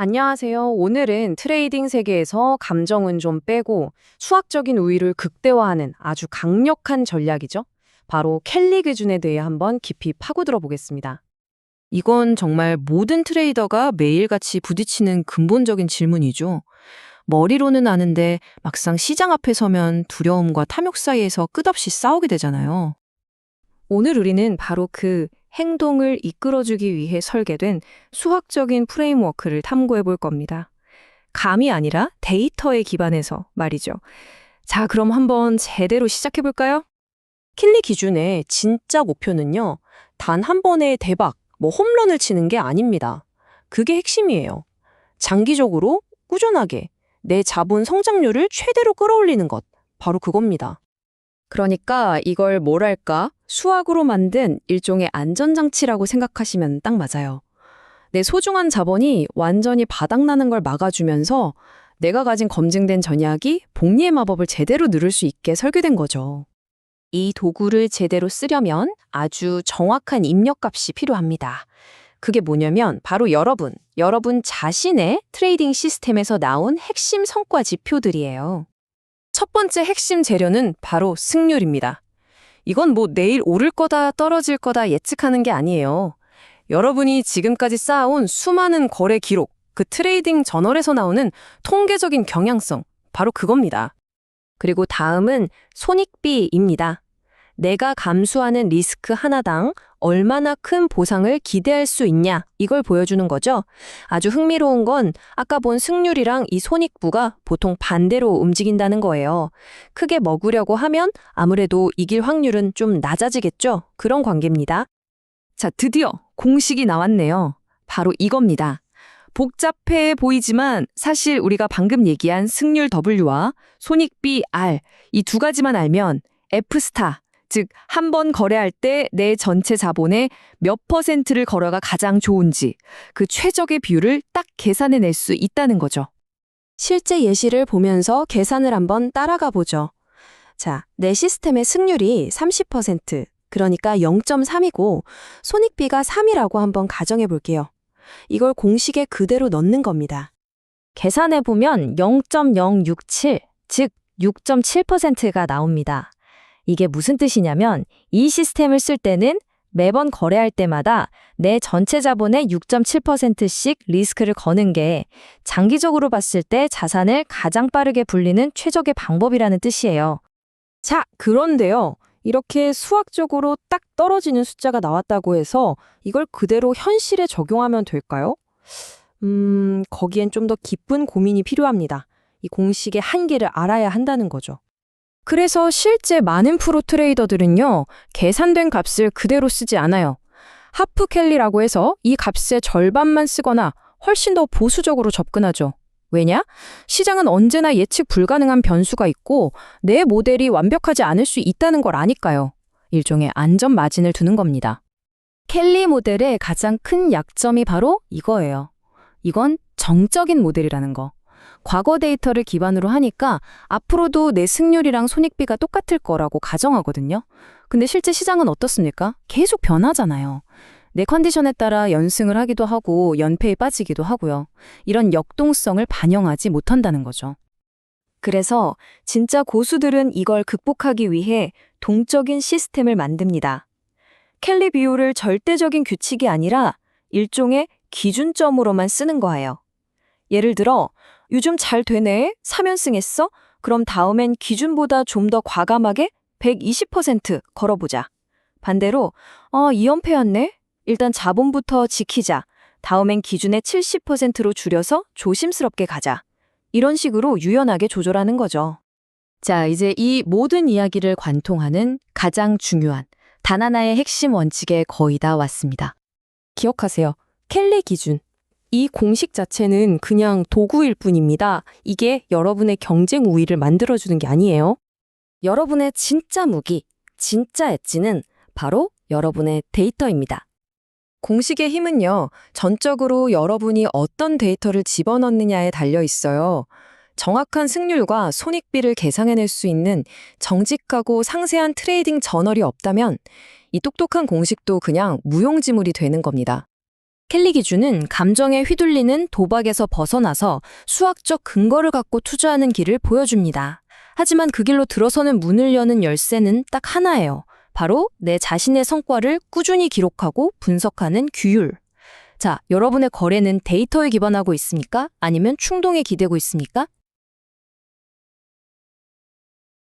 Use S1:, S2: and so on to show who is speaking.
S1: 안녕하세요. 오늘은 트레이딩 세계에서 감정은 좀 빼고 수학적인 우위를 극대화하는 아주 강력한 전략이죠. 바로 켈리 기준에 대해 한번 깊이 파고들어 보겠습니다.
S2: 이건 정말 모든 트레이더가 매일같이 부딪히는 근본적인 질문이죠. 머리로는 아는데 막상 시장 앞에 서면 두려움과 탐욕 사이에서 끝없이 싸우게 되잖아요.
S1: 오늘 우리는 바로 그 행동을 이끌어주기 위해 설계된 수학적인 프레임워크를 탐구해 볼 겁니다. 감이 아니라 데이터에 기반해서 말이죠. 자, 그럼 한번 제대로 시작해 볼까요? 킬리 기준의 진짜 목표는요, 단 한 번의 대박, 뭐 홈런을 치는 게 아닙니다. 그게 핵심이에요. 장기적으로 꾸준하게 내 자본 성장률을 최대로 끌어올리는 것, 바로 그겁니다. 그러니까 이걸 뭐랄까 수학으로 만든 일종의 안전장치라고 생각하시면 딱 맞아요. 내 소중한 자본이 완전히 바닥나는 걸 막아주면서 내가 가진 검증된 전략이 복리의 마법을 제대로 누를 수 있게 설계된 거죠. 이 도구를 제대로 쓰려면 아주 정확한 입력값이 필요합니다. 그게 뭐냐면 바로 여러분, 여러분 자신의 트레이딩 시스템에서 나온 핵심 성과 지표들이에요. 첫 번째 핵심 재료는 바로 승률입니다. 이건 뭐 내일 오를 거다 떨어질 거다 예측하는 게 아니에요. 여러분이 지금까지 쌓아온 수많은 거래 기록, 그 트레이딩 저널에서 나오는 통계적인 경향성, 바로 그겁니다. 그리고 다음은 손익비입니다. 내가 감수하는 리스크 하나당 얼마나 큰 보상을 기대할 수 있냐, 이걸 보여주는 거죠. 아주 흥미로운 건 아까 본 승률이랑 이 손익부가 보통 반대로 움직인다는 거예요. 크게 먹으려고 하면 아무래도 이길 확률은 좀 낮아지겠죠? 그런 관계입니다. 자, 드디어 공식이 나왔네요. 바로 이겁니다. 복잡해 보이지만 사실 우리가 방금 얘기한 승률 W와 손익비 R 이 두 가지만 알면 F스타 즉, 한 번 거래할 때 내 전체 자본의 몇 퍼센트를 걸어가 가장 좋은지 그 최적의 비율을 딱 계산해낼 수 있다는 거죠. 실제 예시를 보면서 계산을 한번 따라가 보죠. 자, 내 시스템의 승률이 30%, 그러니까 0.3이고 손익비가 3이라고 한번 가정해 볼게요. 이걸 공식에 그대로 넣는 겁니다. 계산해 보면 0.067, 즉 6.7%가 나옵니다. 이게 무슨 뜻이냐면 이 시스템을 쓸 때는 매번 거래할 때마다 내 전체 자본의 6.7%씩 리스크를 거는 게 장기적으로 봤을 때 자산을 가장 빠르게 불리는 최적의 방법이라는 뜻이에요. 자, 그런데요. 이렇게 수학적으로 딱 떨어지는 숫자가 나왔다고 해서 이걸 그대로 현실에 적용하면 될까요? 음, 거기엔 좀 더 깊은 고민이 필요합니다. 이 공식의 한계를 알아야 한다는 거죠. 그래서 실제 많은 프로 트레이더들은요, 계산된 값을 그대로 쓰지 않아요. 하프 캘리라고 해서 이 값의 절반만 쓰거나 훨씬 더 보수적으로 접근하죠. 왜냐? 시장은 언제나 예측 불가능한 변수가 있고 내 모델이 완벽하지 않을 수 있다는 걸 아니까요. 일종의 안전 마진을 두는 겁니다. 켈리 모델의 가장 큰 약점이 바로 이거예요. 이건 정적인 모델이라는 거. 과거 데이터를 기반으로 하니까 앞으로도 내 승률이랑 손익비가 똑같을 거라고 가정하거든요. 근데 실제 시장은 어떻습니까? 계속 변하잖아요. 내 컨디션에 따라 연승을 하기도 하고 연패에 빠지기도 하고요. 이런 역동성을 반영하지 못한다는 거죠. 그래서 진짜 고수들은 이걸 극복하기 위해 동적인 시스템을 만듭니다. 비율을 절대적인 규칙이 아니라 일종의 기준점으로만 쓰는 거예요. 예를 들어 요즘 잘 되네? 3연승 했어? 그럼 다음엔 기준보다 좀 더 과감하게 120% 걸어보자. 반대로, 어, 2연패였네? 일단 자본부터 지키자. 다음엔 기준의 70%로 줄여서 조심스럽게 가자. 이런 식으로 유연하게 조절하는 거죠. 자, 이제 이 모든 이야기를 관통하는 가장 중요한 단 하나의 핵심 원칙에 거의 다 왔습니다. 기억하세요. 켈리 기준. 이 공식 자체는 그냥 도구일 뿐입니다. 이게 여러분의 경쟁 우위를 만들어주는 게 아니에요. 여러분의 진짜 무기, 진짜 엣지는 바로 여러분의 데이터입니다. 공식의 힘은요, 전적으로 여러분이 어떤 데이터를 집어넣느냐에 달려 있어요. 정확한 승률과 손익비를 계산해낼 수 있는 정직하고 상세한 트레이딩 저널이 없다면 이 똑똑한 공식도 그냥 무용지물이 되는 겁니다. 켈리 기준은 감정에 휘둘리는 도박에서 벗어나서 수학적 근거를 갖고 투자하는 길을 보여줍니다. 하지만 그 길로 들어서는 문을 여는 열쇠는 딱 하나예요. 바로 내 자신의 성과를 꾸준히 기록하고 분석하는 규율. 자, 여러분의 거래는 데이터에 기반하고 있습니까? 아니면 충동에 기대고 있습니까?